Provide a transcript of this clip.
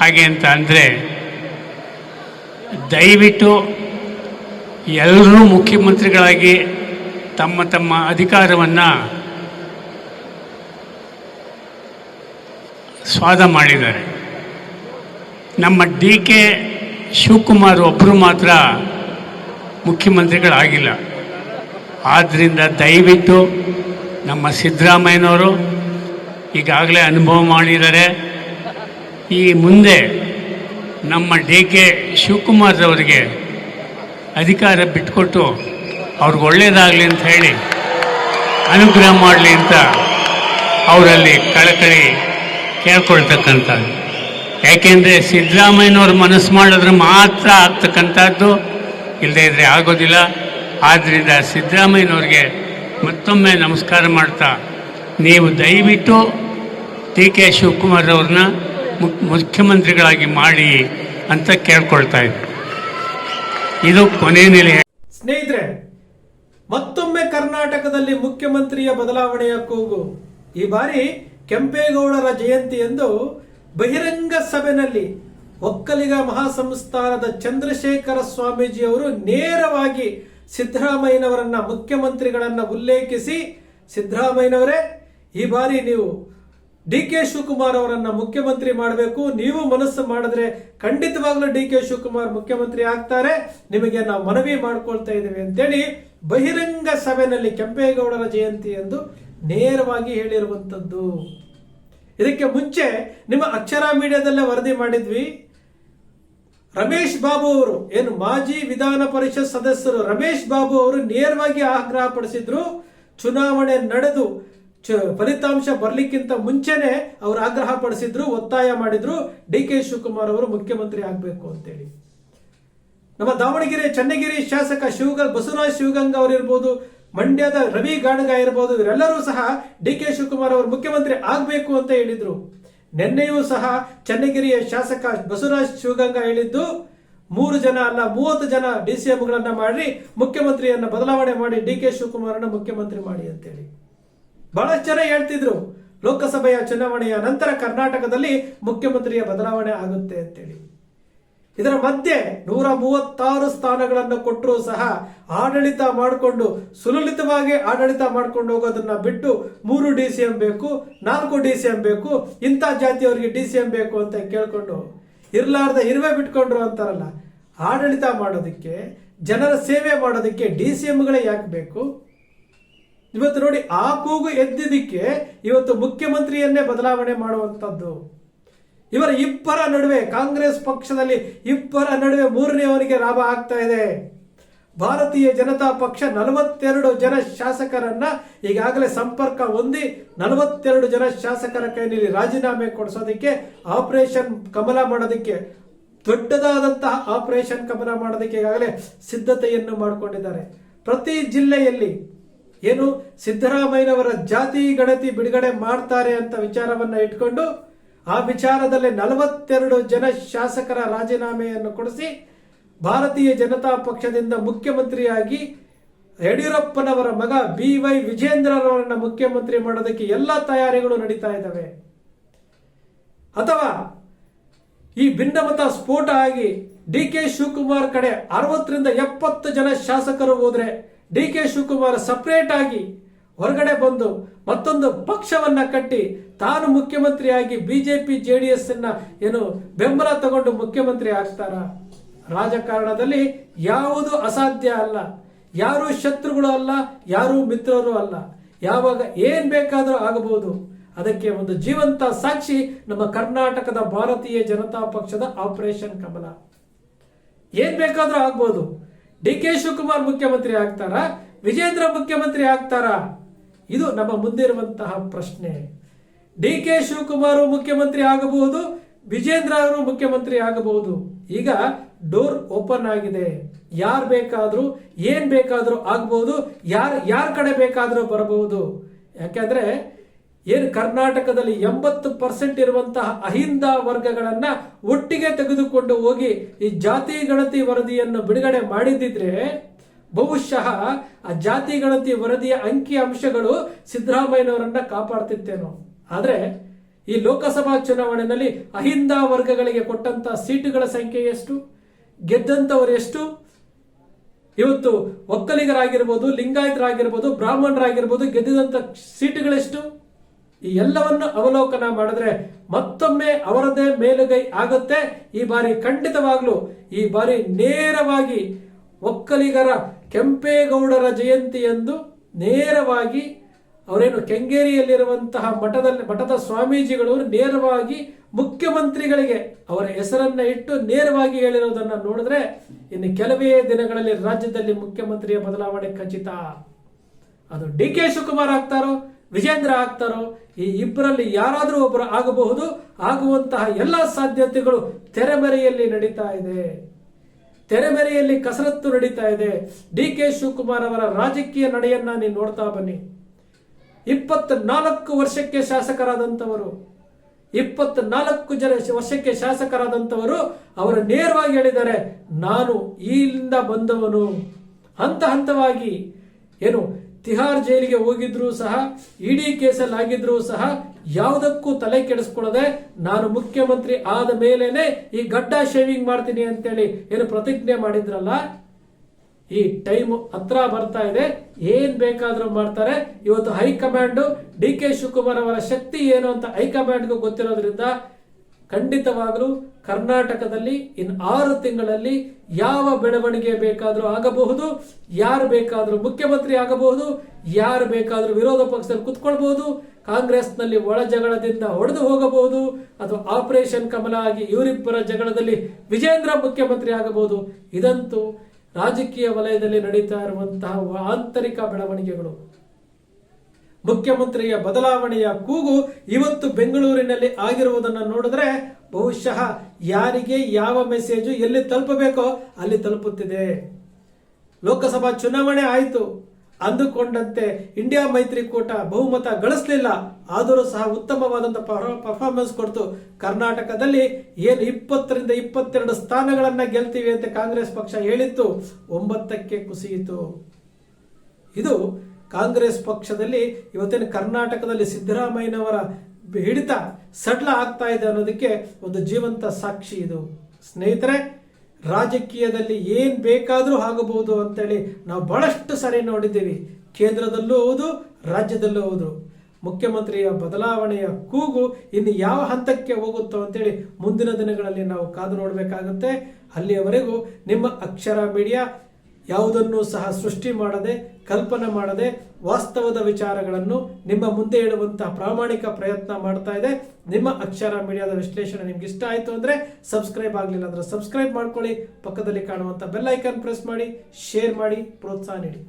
ಹಾಗೆ ಅಂತ ಅಂದರೆ, ದಯವಿಟ್ಟು ಎಲ್ಲರೂ ಮುಖ್ಯಮಂತ್ರಿಗಳಾಗಿ ತಮ್ಮ ತಮ್ಮ ಅಧಿಕಾರವನ್ನು ಸ್ವಾದ ಮಾಡಿದ್ದಾರೆ. ನಮ್ಮ ಡಿ ಕೆ ಶಿವಕುಮಾರ್ ಒಬ್ಬರು ಮಾತ್ರ ಮುಖ್ಯಮಂತ್ರಿಗಳಾಗಿಲ್ಲ. ಆದ್ದರಿಂದ ದಯವಿಟ್ಟು ನಮ್ಮ ಸಿದ್ದರಾಮಯ್ಯನವರು ಈಗಾಗಲೇ ಅನುಭವ ಮಾಡಿದ್ದಾರೆ. ಈ ಮುಂದೆ ನಮ್ಮ ಡಿ ಕೆ ಶಿವಕುಮಾರ್ ಅವರಿಗೆ ಅಧಿಕಾರ ಬಿಟ್ಕೊಟ್ಟು ಅವ್ರಿಗೆ ಒಳ್ಳೆಯದಾಗಲಿ ಅಂತ ಹೇಳಿ ಅನುಗ್ರಹ ಮಾಡಲಿ ಅಂತ ಅವರಲ್ಲಿ ಕಳಕಳಿ ಕೇಳ್ಕೊಳ್ತಕ್ಕಂಥದ್ದು. ಯಾಕೆಂದರೆ ಸಿದ್ದರಾಮಯ್ಯನವ್ರು ಮನಸ್ಸು ಮಾಡಿದ್ರೆ ಮಾತ್ರ ಆಗ್ತಕ್ಕಂಥದ್ದು. ಇಲ್ಲದೇ ಇದ್ರೆ ಆಗೋದಿಲ್ಲ. ಆದ್ದರಿಂದ ಸಿದ್ದರಾಮಯ್ಯನವ್ರಿಗೆ ಮತ್ತೊಮ್ಮೆ ನಮಸ್ಕಾರ ಮಾಡ್ತಾ, ನೀವು ದಯವಿಟ್ಟು ಟಿ ಕೆ ಶಿವಕುಮಾರ್ ಅವ್ರನ್ನ ಮುಖ್ಯಮಂತ್ರಿಗಳಾಗಿ ಮಾಡಿ ಅಂತ ಕೇಳ್ಕೊಳ್ತಾ ಇದ್ರು. ಇದು ಕೊನೆ ನೆಲೆ. ಸ್ನೇಹಿತರೆ, ಮತ್ತೊಮ್ಮೆ ಕರ್ನಾಟಕದಲ್ಲಿ ಮುಖ್ಯಮಂತ್ರಿಯ ಬದಲಾವಣೆಯ ಕೂಗು. ಈ ಬಾರಿ ಕೆಂಪೇಗೌಡರ ಜಯಂತಿ ಎಂದು ಬಹಿರಂಗ ಸಭೆಯಲ್ಲಿ ಒಕ್ಕಲಿಗ ಮಹಾಸಂಸ್ಥಾನದ ಚಂದ್ರಶೇಖರ ಸ್ವಾಮೀಜಿ ಅವರು ನೇರವಾಗಿ ಸಿದ್ದರಾಮಯ್ಯನವರನ್ನ ಮುಖ್ಯಮಂತ್ರಿಗಳನ್ನ ಉಲ್ಲೇಖಿಸಿ, ಸಿದ್ದರಾಮಯ್ಯನವರೇ, ಈ ಬಾರಿ ನೀವು ಡಿ ಕೆ ಶಿವಕುಮಾರ್ ಅವರನ್ನ ಮುಖ್ಯಮಂತ್ರಿ ಮಾಡಬೇಕು. ನೀವು ಮನಸ್ಸು ಮಾಡಿದ್ರೆ ಖಂಡಿತವಾಗ್ಲೂ ಡಿ ಕೆ ಶಿವಕುಮಾರ್ ಮುಖ್ಯಮಂತ್ರಿ ಆಗ್ತಾರೆ. ನಿಮಗೆ ನಾವು ಮನವಿ ಮಾಡ್ಕೊಳ್ತಾ ಇದ್ದೀವಿ ಅಂತೇಳಿ ಬಹಿರಂಗ ಸಭೆಯಲ್ಲಿ ಕೆಂಪೇಗೌಡರ ಜಯಂತಿ ಎಂದು ನೇರವಾಗಿ ಹೇಳಿರುವಂಥದ್ದು ಇದಕ್ಕೆ ಮುಂಚೆ ನಿಮ್ಮ ಅಕ್ಷರ ಮೀಡಿಯಾದಲ್ಲೇ ವರದಿ ಮಾಡಿದ್ವಿ. ರಮೇಶ್ ಬಾಬು ಅವರು, ಏನು ಮಾಜಿ ವಿಧಾನ ಪರಿಷತ್ ಸದಸ್ಯರು ರಮೇಶ್ ಬಾಬು ಅವರು ನೇರವಾಗಿ ಆಗ್ರಹ ಪಡಿಸಿದ್ರು ಚುನಾವಣೆ ನಡೆದು ಚ- ಫಲಿತಾಂಶ ಬರ್ಲಿಕ್ಕಿಂತ ಮುಂಚೆನೆ ಅವರು ಆಗ್ರಹ ಪಡಿಸಿದ್ರು, ಒತ್ತಾಯ ಮಾಡಿದ್ರು, ಡಿ ಕೆ ಶಿವಕುಮಾರ್ ಅವರು ಮುಖ್ಯಮಂತ್ರಿ ಆಗಬೇಕು ಅಂತೇಳಿ. ನಮ್ಮ ದಾವಣಗೆರೆ, ಚನ್ನಗಿರಿ ಶಾಸಕ ಶಿವಗ ಬಸವರಾಜ್ ಶಿವಗಂಗ ಅವರಿರ್ಬೋದು ಮಂಡ್ಯದ ರವಿ ಗಾಣಗ ಇರ್ಬೋದು, ಇವರೆಲ್ಲರೂ ಸಹ ಡಿ ಕೆ ಶಿವಕುಮಾರ್ ಅವರು ಮುಖ್ಯಮಂತ್ರಿ ಆಗಬೇಕು ಅಂತ ಹೇಳಿದ್ರು. ನಿನ್ನೆಯೂ ಸಹ ಚನ್ನಗಿರಿಯ ಶಾಸಕ ಬಸವರಾಜ್ ಶಿವಗಂಗ ಹೇಳಿದ್ದು, ಮೂರು ಜನ ಅಲ್ಲ, ಮೂವತ್ತು ಜನ ಡಿ ಸಿ ಎಂಗಳನ್ನ ಮಾಡಿ ಮುಖ್ಯಮಂತ್ರಿಯನ್ನ ಬದಲಾವಣೆ ಮಾಡಿ, ಡಿ ಕೆ ಶಿವಕುಮಾರನ್ನ ಮುಖ್ಯಮಂತ್ರಿ ಮಾಡಿ ಅಂತೇಳಿ. ಬಹಳಷ್ಟು ಜನ ಹೇಳ್ತಿದ್ರು, ಲೋಕಸಭೆಯ ಚುನಾವಣೆಯ ನಂತರ ಕರ್ನಾಟಕದಲ್ಲಿ ಮುಖ್ಯಮಂತ್ರಿಯ ಬದಲಾವಣೆ ಆಗುತ್ತೆ ಅಂತೇಳಿ. ಇದರ ಮಧ್ಯೆ ನೂರ ಮೂವತ್ತಾರು ಸ್ಥಾನಗಳನ್ನು ಕೊಟ್ಟರೂ ಸಹ ಆಡಳಿತ ಮಾಡಿಕೊಂಡು, ಸುಲಲಿತವಾಗಿ ಆಡಳಿತ ಮಾಡ್ಕೊಂಡು ಹೋಗೋದನ್ನ ಬಿಟ್ಟು ಮೂರು ಡಿ ಸಿ ಎಂ ಬೇಕು, ನಾಲ್ಕು ಡಿ ಸಿ ಎಂ ಬೇಕು, ಇಂಥ ಜಾತಿಯವರಿಗೆ ಡಿ ಸಿ ಎಂ ಬೇಕು ಅಂತ ಕೇಳಿಕೊಂಡು ಇರ್ಲಾರ್ದ ಇರುವೆ ಬಿಟ್ಕೊಂಡ್ರು ಅಂತಾರಲ್ಲ, ಆಡಳಿತ ಮಾಡೋದಕ್ಕೆ, ಜನರ ಸೇವೆ ಮಾಡೋದಕ್ಕೆ ಡಿ ಸಿ ಎಂಗಳೇ ಯಾಕೆ ಬೇಕು? ಇವತ್ತು ನೋಡಿ ಆ ಕೂಗು ಎದ್ದಿದ್ದಕ್ಕೆ ಇವತ್ತು ಮುಖ್ಯಮಂತ್ರಿಯನ್ನೇ ಬದಲಾವಣೆ ಮಾಡುವಂಥದ್ದು. ಇವರ ಇಬ್ಬರ ನಡುವೆ ಕಾಂಗ್ರೆಸ್ ಪಕ್ಷದಲ್ಲಿ ಇಬ್ಬರ ನಡುವೆ ಮೂರನೆಯವರಿಗೆ ಲಾಭ ಆಗ್ತಾ ಇದೆ. ಭಾರತೀಯ ಜನತಾ ಪಕ್ಷ ನಲವತ್ತೆರಡು ಜನ ಶಾಸಕರನ್ನ ಈಗಾಗಲೇ ಸಂಪರ್ಕ ಹೊಂದಿ ನಲವತ್ತೆರಡು ಜನ ಶಾಸಕರ ಕೈನಲ್ಲಿ ರಾಜೀನಾಮೆ ಕೊಡಿಸೋದಕ್ಕೆ ಆಪರೇಷನ್ ಕಮಲ ಮಾಡೋದಕ್ಕೆ, ದೊಡ್ಡದಾದಂತಹ ಆಪರೇಷನ್ ಕಮಲ ಮಾಡೋದಕ್ಕೆ ಈಗಾಗಲೇ ಸಿದ್ಧತೆಯನ್ನು ಮಾಡಿಕೊಂಡಿದ್ದಾರೆ. ಪ್ರತಿ ಜಿಲ್ಲೆಯಲ್ಲಿ ಏನು ಸಿದ್ದರಾಮಯ್ಯನವರ ಜಾತಿ ಗಣತಿ ಬಿಡುಗಡೆ ಮಾಡ್ತಾರೆ ಅಂತ ವಿಚಾರವನ್ನ ಇಟ್ಕೊಂಡು ಆ ವಿಚಾರದಲ್ಲಿ ನಲವತ್ತೆರಡು ಜನ ಶಾಸಕರ ರಾಜೀನಾಮೆಯನ್ನು ಕೊಡಿಸಿ ಭಾರತೀಯ ಜನತಾ ಪಕ್ಷದಿಂದ ಮುಖ್ಯಮಂತ್ರಿಯಾಗಿ ಯಡಿಯೂರಪ್ಪನವರ ಮಗ ಬಿ ವೈ ವಿಜೇಂದ್ರರವರನ್ನ ಮುಖ್ಯಮಂತ್ರಿ ಮಾಡೋದಕ್ಕೆ ಎಲ್ಲ ತಯಾರಿಗಳು ನಡೀತಾ ಇದ್ದಾವೆ. ಅಥವಾ ಈ ಭಿನ್ನಮತ ಸ್ಫೋಟ ಆಗಿ ಡಿ ಕೆ ಶಿವಕುಮಾರ್ ಕಡೆ ಅರವತ್ತರಿಂದ ಎಪ್ಪತ್ತು ಜನ ಶಾಸಕರು ಹೋದ್ರೆ ಡಿ ಕೆ ಶಿವಕುಮಾರ್ ಸಪರೇಟ್ ಆಗಿ ಹೊರಗಡೆ ಬಂದು ಮತ್ತೊಂದು ಪಕ್ಷವನ್ನ ಕಟ್ಟಿ ತಾನು ಮುಖ್ಯಮಂತ್ರಿಯಾಗಿ ಬಿಜೆಪಿ ಡಿ ಅನ್ನ ಏನು ಬೆಂಬಲ ತಗೊಂಡು ಮುಖ್ಯಮಂತ್ರಿ ಆಗ್ತಾರ? ರಾಜಕಾರಣದಲ್ಲಿ ಯಾವುದು ಅಸಾಧ್ಯ ಅಲ್ಲ. ಯಾರು ಶತ್ರುಗಳು ಅಲ್ಲ, ಯಾರು ಮಿತ್ರರು ಅಲ್ಲ. ಯಾವಾಗ ಏನ್ ಬೇಕಾದರೂ ಆಗಬಹುದು. ಅದಕ್ಕೆ ಒಂದು ಜೀವಂತ ಸಾಕ್ಷಿ ನಮ್ಮ ಕರ್ನಾಟಕದ ಭಾರತೀಯ ಜನತಾ ಪಕ್ಷದ ಆಪರೇಷನ್ ಕಮಲ. ಏನ್ ಬೇಕಾದ್ರೂ ಆಗ್ಬೋದು. ಡಿ ಕೆ ಶಿವಕುಮಾರ್ ಮುಖ್ಯಮಂತ್ರಿ ಆಗ್ತಾರಾ? ವಿಜೇಂದ್ರ ಮುಖ್ಯಮಂತ್ರಿ ಆಗ್ತಾರಾ? ಇದು ನಮ್ಮ ಮುಂದಿರುವಂತಹ ಪ್ರಶ್ನೆ. ಡಿ ಕೆ ಶಿವಕುಮಾರ್ ಮುಖ್ಯಮಂತ್ರಿ ಆಗಬಹುದು, ವಿಜೇಂದ್ರ ಅವರು ಮುಖ್ಯಮಂತ್ರಿ ಆಗಬಹುದು. ಈಗ ಡೋರ್ ಓಪನ್ ಆಗಿದೆ. ಯಾರು ಬೇಕಾದರೂ, ಏನ್ ಬೇಕಾದರೂ ಆಗ್ಬೋದು, ಯಾರು, ಯಾರ ಕಡೆ ಬೇಕಾದರೂ ಬರಬಹುದು. ಯಾಕಂದ್ರೆ ಏನು ಕರ್ನಾಟಕದಲ್ಲಿ ಎಂಬತ್ತು ಪರ್ಸೆಂಟ್ ಇರುವಂತಹ ಅಹಿಂದ ವರ್ಗಗಳನ್ನ ಒಟ್ಟಿಗೆ ತೆಗೆದುಕೊಂಡು ಹೋಗಿ ಈ ಜಾತಿ ಗಣತಿ ವರದಿಯನ್ನು ಬಿಡುಗಡೆ ಮಾಡಿದ್ದಿದ್ರೆ ಬಹುಶಃ ಆ ಜಾತಿ ಗಣತಿ ವರದಿಯ ಅಂಕಿ ಅಂಶಗಳು ಸಿದ್ದರಾಮಯ್ಯನವರನ್ನ ಕಾಪಾಡ್ತಿತ್ತೇನೋ. ಆದ್ರೆ ಈ ಲೋಕಸಭಾ ಚುನಾವಣೆಯಲ್ಲಿ ಅಹಿಂದ ವರ್ಗಗಳಿಗೆ ಕೊಟ್ಟಂತ ಸೀಟುಗಳ ಸಂಖ್ಯೆ ಎಷ್ಟು? ಗೆದ್ದಂತವರು ಎಷ್ಟು? ಇವತ್ತು ಒಕ್ಕಲಿಗರಾಗಿರ್ಬೋದು, ಲಿಂಗಾಯತರಾಗಿರ್ಬೋದು, ಬ್ರಾಹ್ಮಣರಾಗಿರ್ಬೋದು, ಗೆದ್ದಿದಂತ ಸೀಟುಗಳೆಷ್ಟು? ಈ ಎಲ್ಲವನ್ನು ಅವಲೋಕನ ಮಾಡಿದ್ರೆ ಮತ್ತೊಮ್ಮೆ ಅವರದೇ ಮೇಲುಗೈ ಆಗುತ್ತೆ. ಈ ಬಾರಿ ಖಂಡಿತವಾಗ್ಲೂ, ಈ ಬಾರಿ ನೇರವಾಗಿ ಒಕ್ಕಲಿಗರ ಕೆಂಪೇಗೌಡರ ಜಯಂತಿ ಎಂದು ನೇರವಾಗಿ ಅವರೇನು ಕೆಂಗೇರಿಯಲ್ಲಿರುವಂತಹ ಮಠದಲ್ಲಿ, ಮಠದ ಸ್ವಾಮೀಜಿಗಳು ನೇರವಾಗಿ ಮುಖ್ಯಮಂತ್ರಿಗಳಿಗೆ ಅವರ ಹೆಸರನ್ನ ಇಟ್ಟು ನೇರವಾಗಿ ಹೇಳಿರೋದನ್ನು ನೋಡಿದ್ರೆ ಇನ್ನು ಕೆಲವೇ ದಿನಗಳಲ್ಲಿ ರಾಜ್ಯದಲ್ಲಿ ಮುಖ್ಯಮಂತ್ರಿಯ ಬದಲಾವಣೆ ಖಚಿತ. ಅದು ಡಿ ಕೆ ಶಿವಕುಮಾರ್ ಆಗ್ತಾರೋ ವಿಜೇಂದ್ರ ಆಗ್ತಾರೋ, ಈ ಇಬ್ಬರಲ್ಲಿ ಯಾರಾದರೂ ಒಬ್ಬರು ಆಗಬಹುದು, ಆಗುವಂತಹ ಎಲ್ಲ ಸಾಧ್ಯತೆಗಳು ತೆರೆಮರೆಯಲ್ಲಿ ನಡೀತಾ ಇದೆ. ತೆರೆಮರೆಯಲ್ಲಿ ಕಸರತ್ತು ನಡೀತಾ ಇದೆ. ಡಿ ಕೆ ಶಿವಕುಮಾರ್ ಅವರ ರಾಜಕೀಯ ನಡೆಯನ್ನ ನೀವು ನೋಡ್ತಾ ಬನ್ನಿ. ಇಪ್ಪತ್ನಾಲ್ಕು ವರ್ಷಕ್ಕೆ ಶಾಸಕರಾದಂಥವರು, ಇಪ್ಪತ್ನಾಲ್ಕು ಜನ ವರ್ಷಕ್ಕೆ ಶಾಸಕರಾದಂಥವರು ಅವರು ನೇರವಾಗಿ ಹೇಳಿದ್ದಾರೆ, ನಾನು ಇಲ್ಲಿಂದ ಬಂದವನು. ಹಂತ ಹಂತವಾಗಿ, ಏನು ತಿಹಾರ್ ಜೈಲಿಗೆ ಹೋಗಿದ್ರು ಸಹ, ಇಡಿ ಕೇಸಲ್ಲಿ ಆಗಿದ್ರು ಸಹ ಯಾವುದಕ್ಕೂ ತಲೆ ಕೆಡಿಸ್ಕೊಳ್ಳದೆ ನಾನು ಮುಖ್ಯಮಂತ್ರಿ ಆದ ಮೇಲೇನೆ ಈ ಗಡ್ಡ ಶೇವಿಂಗ್ ಮಾಡ್ತೀನಿ ಅಂತೇಳಿ ಏನು ಪ್ರತಿಜ್ಞೆ ಮಾಡಿದ್ರಲ್ಲ? ಈ ಟೈಮ್ ಹತ್ರ ಬರ್ತಾ ಇದೆ. ಏನ್ ಬೇಕಾದ್ರೂ ಮಾಡ್ತಾರೆ. ಇವತ್ತು ಹೈಕಮಾಂಡ್ ಡಿ ಕೆ ಶಿವಕುಮಾರ್ ಅವರ ಶಕ್ತಿ ಏನು ಅಂತ ಹೈಕಮಾಂಡ್ಗೂ ಗೊತ್ತಿರೋದ್ರಿಂದ ಖಂಡಿತವಾಗಲೂ ಕರ್ನಾಟಕದಲ್ಲಿ ಇನ್ ಆರು ತಿಂಗಳಲ್ಲಿ ಯಾವ ಬೆಳವಣಿಗೆ ಬೇಕಾದರೂ ಆಗಬಹುದು, ಯಾರು ಬೇಕಾದರೂ ಮುಖ್ಯಮಂತ್ರಿ ಆಗಬಹುದು, ಯಾರು ಬೇಕಾದರೂ ವಿರೋಧ ಪಕ್ಷದಲ್ಲಿ ಕುತ್ಕೊಳ್ಬಹುದು, ಕಾಂಗ್ರೆಸ್ನಲ್ಲಿ ಒಳ ಜಗಳದಿಂದ ಹೊಡೆದು ಹೋಗಬಹುದು ಅಥವಾ ಆಪರೇಷನ್ ಕಮಲ ಆಗಿ ಇವರಿಬ್ಬರ ಜಗಳದಲ್ಲಿ ವಿಜೇಂದ್ರ ಮುಖ್ಯಮಂತ್ರಿ ಆಗಬಹುದು. ಇದಂತೂ ರಾಜಕೀಯ ವಲಯದಲ್ಲಿ ನಡೀತಾ ಇರುವಂತಹ ಆಂತರಿಕ ಬೆಳವಣಿಗೆಗಳು. ಮುಖ್ಯಮಂತ್ರಿಯ ಬದಲಾವಣೆಯ ಕೂಗು ಇವತ್ತು ಬೆಂಗಳೂರಿನಲ್ಲಿ ಆಗಿರುವುದನ್ನು ನೋಡಿದ್ರೆ ಬಹುಶಃ ಯಾರಿಗೆ ಯಾವ ಮೆಸೇಜು ಎಲ್ಲಿ ತಲುಪಬೇಕೋ ಅಲ್ಲಿ ತಲುಪುತ್ತಿದೆ. ಲೋಕಸಭಾ ಚುನಾವಣೆ ಆಯಿತು. ಅಂದುಕೊಂಡಂತೆ ಇಂಡಿಯಾ ಮೈತ್ರಿಕೂಟ ಬಹುಮತ ಗಳಿಸಲಿಲ್ಲ. ಆದರೂ ಸಹ ಉತ್ತಮವಾದಂತಹ ಪರ್ಫಾರ್ಮೆನ್ಸ್ ಕೊಡ್ತು. ಕರ್ನಾಟಕದಲ್ಲಿ ಏನು ಇಪ್ಪತ್ತರಿಂದ ಇಪ್ಪತ್ತೆರಡು ಸ್ಥಾನಗಳನ್ನು ಗೆಲ್ತೀವಿ ಅಂತ ಕಾಂಗ್ರೆಸ್ ಪಕ್ಷ ಹೇಳಿತ್ತು. ಒಂಬತ್ತಕ್ಕೆ ಕುಸಿಯಿತು. ಇದು ಕಾಂಗ್ರೆಸ್ ಪಕ್ಷದಲ್ಲಿ ಇವತ್ತಿನ ಕರ್ನಾಟಕದಲ್ಲಿ ಸಿದ್ದರಾಮಯ್ಯನವರ ಹಿಡಿತ ಸಡ್ಲ ಆಗ್ತಾ ಇದೆ ಅನ್ನೋದಕ್ಕೆ ಒಂದು ಜೀವಂತ ಸಾಕ್ಷಿ ಇದು. ಸ್ನೇಹಿತರೆ, ರಾಜಕೀಯದಲ್ಲಿ ಏನ್ ಬೇಕಾದರೂ ಆಗಬಹುದು ಅಂತೇಳಿ ನಾವು ಬಹಳಷ್ಟು ಸರಿ ನೋಡಿದ್ದೀವಿ. ಕೇಂದ್ರದಲ್ಲೂ ಹೌದು, ರಾಜ್ಯದಲ್ಲೂ ಹೌದು. ಮುಖ್ಯಮಂತ್ರಿಯ ಬದಲಾವಣೆಯ ಕೂಗು ಇನ್ನು ಯಾವ ಹಂತಕ್ಕೆ ಹೋಗುತ್ತೋ ಅಂತೇಳಿ ಮುಂದಿನ ದಿನಗಳಲ್ಲಿ ನಾವು ಕಾದು ನೋಡಬೇಕಾಗುತ್ತೆ. ಅಲ್ಲಿಯವರೆಗೂ ನಿಮ್ಮ ಅಕ್ಷರ ಮೀಡಿಯಾ ಯಾವುದನ್ನು ಸಹ ಸೃಷ್ಟಿ ಮಾಡದೆ, ಕಲ್ಪನೆ ಮಾಡದೆ, ವಾಸ್ತವದ ವಿಚಾರಗಳನ್ನು ನಿಮ್ಮ ಮುಂದೆ ಇಡುವಂತಹ ಪ್ರಾಮಾಣಿಕ ಪ್ರಯತ್ನ ಮಾಡ್ತಾ ಇದೆ. ನಿಮ್ಮ ಅಕ್ಷರ ಮೀಡಿಯಾದ ವಿಶ್ಲೇಷಣೆ ನಿಮ್ಗೆ ಇಷ್ಟ ಆಯಿತು ಅಂದ್ರೆ ಸಬ್ಸ್ಕ್ರೈಬ್ ಆಗಲಿಲ್ಲ ಅಂದ್ರೆ ಸಬ್ಸ್ಕ್ರೈಬ್ ಮಾಡ್ಕೊಳ್ಳಿ. ಪಕ್ಕದಲ್ಲಿ ಕಾಣುವಂಥ ಬೆಲ್ ಐಕಾನ್ ಪ್ರೆಸ್ ಮಾಡಿ, ಶೇರ್ ಮಾಡಿ, ಪ್ರೋತ್ಸಾಹ ನೀಡಿ.